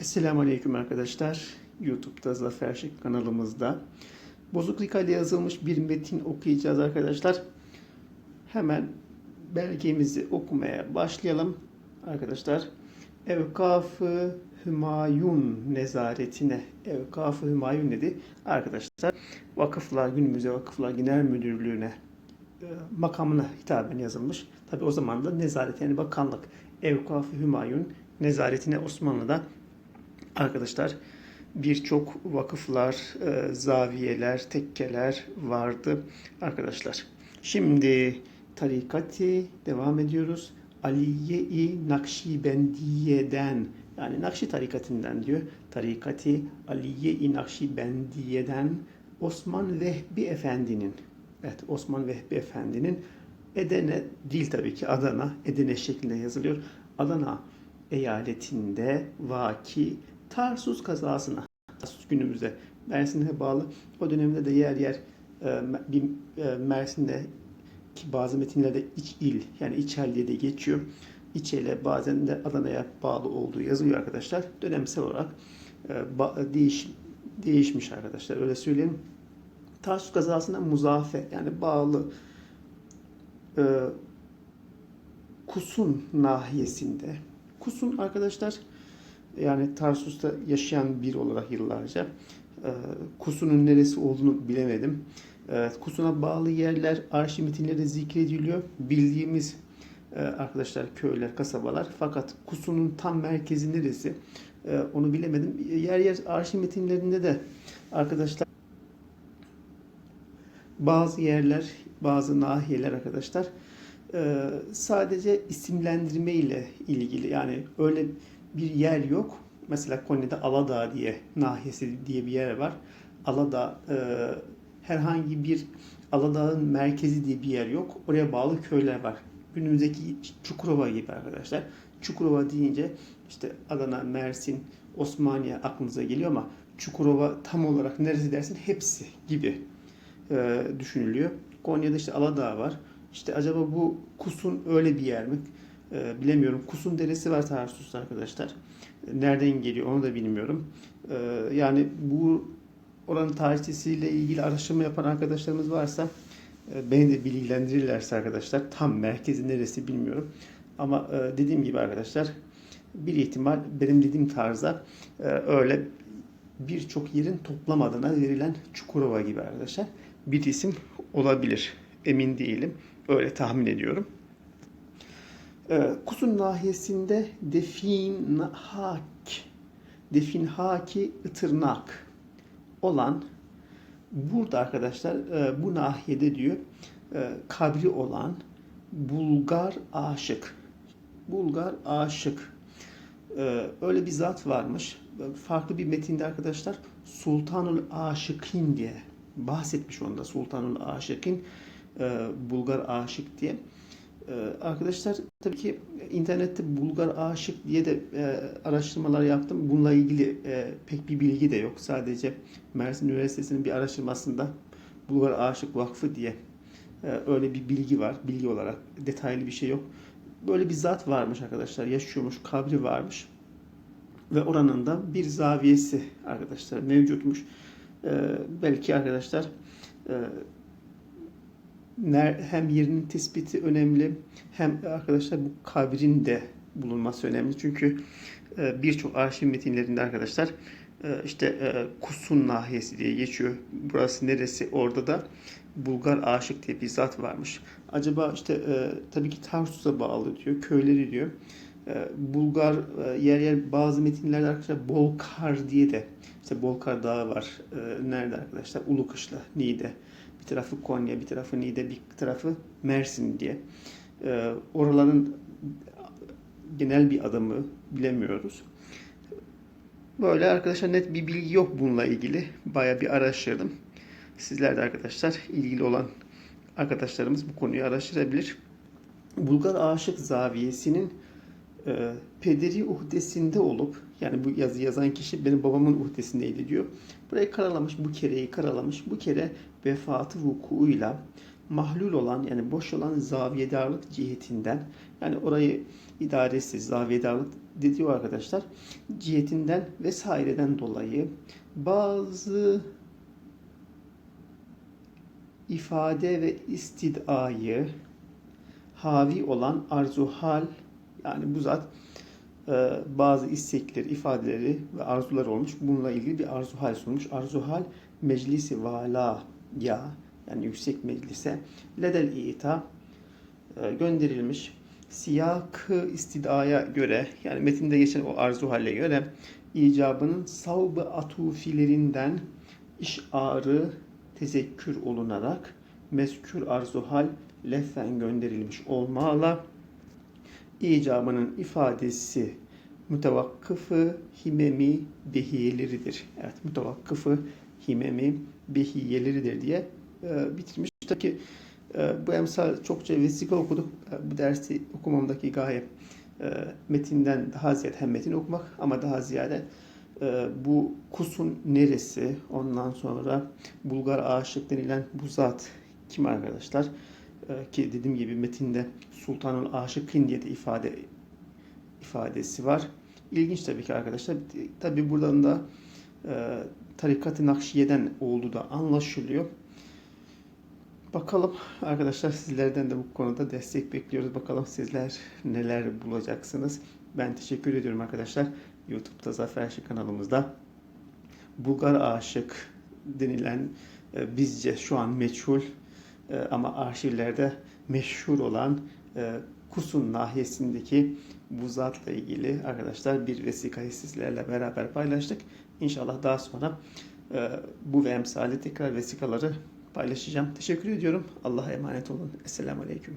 Esselamu Aleyküm arkadaşlar. YouTube'da Zafer Şık kanalımızda. Bozuk Rika ile yazılmış bir metin okuyacağız arkadaşlar. Hemen belgemizi okumaya başlayalım arkadaşlar. Evkaf-ı Hümayun nezaretine. Evkaf-ı Hümayun dedi. Arkadaşlar Vakıflar Günümüzde Vakıflar Genel Müdürlüğü'ne e, makamına hitaben yazılmış. Tabi o zaman da nezaret yani bakanlık. Evkaf-ı Hümayun nezaretine Osmanlı'da arkadaşlar birçok vakıflar, e, zaviyeler, tekkeler vardı arkadaşlar. Şimdi tarikati devam ediyoruz. Aliye-i Nakşibendiye'den yani Nakşi tarikatinden diyor. Tarikati Aliye-i Nakşibendiye'den Osman Vehbi Efendi'nin evet Osman Vehbi Efendi'nin Edene değil tabii ki Adana Edene şeklinde yazılıyor. Adana eyaletinde vaki Tarsus kazasına Tarsus günümüzde Mersin'e bağlı. O dönemde de yer yer e, bir e, Mersin'de ki bazı metinlerde iç il yani içel diye de geçiyor. İçele bazen de Adana'ya bağlı olduğu yazılıyor arkadaşlar. Dönemsel olarak e, değiş, değişmiş arkadaşlar öyle söyleyelim. Tarsus kazasına muzafe yani bağlı e, Kusun nahiyesinde. Kusun arkadaşlar yani Tarsus'ta yaşayan bir olarak yıllarca e, Kusun'un neresi olduğunu bilemedim. E, Kusun'a bağlı yerler arşiv metinlerde zikrediliyor. Bildiğimiz e, arkadaşlar köyler, kasabalar. Fakat Kusun'un tam merkezi neresi onu bilemedim. Yer yer arşiv metinlerinde de arkadaşlar bazı yerler, bazı nahiyeler arkadaşlar sadece isimlendirme ile ilgili yani öyle bir yer yok. Mesela Konya'da Aladağ diye nahiyesi diye bir yer var. Aladağ e, herhangi bir Aladağ'ın merkezi diye bir yer yok. Oraya bağlı köyler var. Günümüzdeki Çukurova gibi arkadaşlar. Çukurova deyince işte Adana, Mersin, Osmaniye aklınıza geliyor ama Çukurova tam olarak neresi dersin hepsi gibi e, düşünülüyor. Konya'da işte Aladağ var. İşte acaba bu Kusun öyle bir yer mi? E, bilemiyorum. Kusun Deresi var Tarsus'ta arkadaşlar. Nereden geliyor onu da bilmiyorum. E, yani bu oranın tarihçesiyle ilgili araştırma yapan arkadaşlarımız varsa e, beni de bilgilendirirlerse arkadaşlar tam merkezi neresi bilmiyorum. Ama e, dediğim gibi arkadaşlar bir ihtimal benim dediğim tarza e, öyle birçok yerin toplam adına verilen Çukurova gibi arkadaşlar bir isim olabilir. Emin değilim. Öyle tahmin ediyorum. Ee, Kusun nahiyesinde Definhak Definhaki Itırnak olan burada arkadaşlar e, bu nahiyede diyor e, kabri olan Bulgar aşık Bulgar aşık e, öyle bir zat varmış. Farklı bir metinde arkadaşlar Sultanul Aşıkin diye bahsetmiş onda Sultanul Aşıkin Bulgar aşık diye. E, arkadaşlar tabii ki internette Bulgar aşık diye de e, araştırmalar yaptım. Bununla ilgili e, pek bir bilgi de yok. Sadece Mersin Üniversitesi'nin bir araştırmasında Bulgar Aşık Vakfı diye e, öyle bir bilgi var. Bilgi olarak detaylı bir şey yok. Böyle bir zat varmış arkadaşlar. Yaşıyormuş, kabri varmış. Ve oranın da bir zaviyesi arkadaşlar mevcutmuş. E, belki arkadaşlar e, hem yerinin tespiti önemli hem arkadaşlar bu kabrin de bulunması önemli. Çünkü e, birçok arşiv metinlerinde arkadaşlar e, işte e, Kusun nahiyesi diye geçiyor. Burası neresi? Orada da Bulgar aşık diye bir zat varmış. Acaba işte tabii ki Tarsus'a bağlı diyor. Köyleri diyor. Bulgar yer yer bazı metinlerde arkadaşlar Bolkar diye de işte Bolkar Dağı var. Nerede arkadaşlar? Ulukışla, Niğde. Bir tarafı Konya, bir tarafı Niğde, bir tarafı Mersin diye. E, oraların genel bir adımı bilemiyoruz. Böyle arkadaşlar net bir bilgi yok bununla ilgili. Baya bir araştırdım. Sizler de arkadaşlar ilgili olan arkadaşlarımız bu konuyu araştırabilir. Bulgar Aşık Zaviyesi'nin e, pederi uhdesinde olup yani bu yazı yazan kişi benim babamın uhdesindeydi diyor. Burayı karalamış, bu kereyi karalamış. Bu kere vefatı vukuuyla mahlul olan yani boş olan zaviyedarlık cihetinden yani orayı idaresiz zaviyedarlık diyor arkadaşlar cihetinden vesaireden dolayı bazı ifade ve istidayı havi olan arzuhal yani bu zat e, bazı istekleri, ifadeleri ve arzular olmuş. Bununla ilgili bir arzuhal sunmuş. Arzuhal meclisi vala ya yani yüksek meclise ledel ita e, gönderilmiş. Siyakı istidaya göre yani metinde geçen o arzu hale göre icabının savbı atufilerinden işarı tezekkür olunarak meskür arzuhal leffen gönderilmiş olmalı. İcabının ifadesi mütevakkıfı himemi behiyeleridir. Evet mütevakkıfı himemi behiyeleridir diye e, bitirmiş. Tabii ki e, bu emsal çokça vesika okuduk. E, bu dersi okumamdaki gaye e, metinden daha ziyade hem metin okumak ama daha ziyade e, bu kusun neresi ondan sonra Bulgar aşık denilen bu zat kim arkadaşlar? E, ki dediğim gibi metinde Sultanul Aşıkın diye de ifade ifadesi var. İlginç tabii ki arkadaşlar. Tabii buradan da e, tarikat-ı Nakşiye'den olduğu da anlaşılıyor. Bakalım arkadaşlar sizlerden de bu konuda destek bekliyoruz. Bakalım sizler neler bulacaksınız. Ben teşekkür ediyorum arkadaşlar. YouTube'da Zafer Şık kanalımızda Bulgar Aşık denilen e, bizce şu an meçhul e, ama arşivlerde meşhur olan e, Kusun nahiyesindeki bu zatla ilgili arkadaşlar bir vesikayı sizlerle beraber paylaştık. İnşallah daha sonra e, bu ve emsali tekrar vesikaları paylaşacağım. Teşekkür ediyorum. Allah'a emanet olun. Esselamu Aleyküm.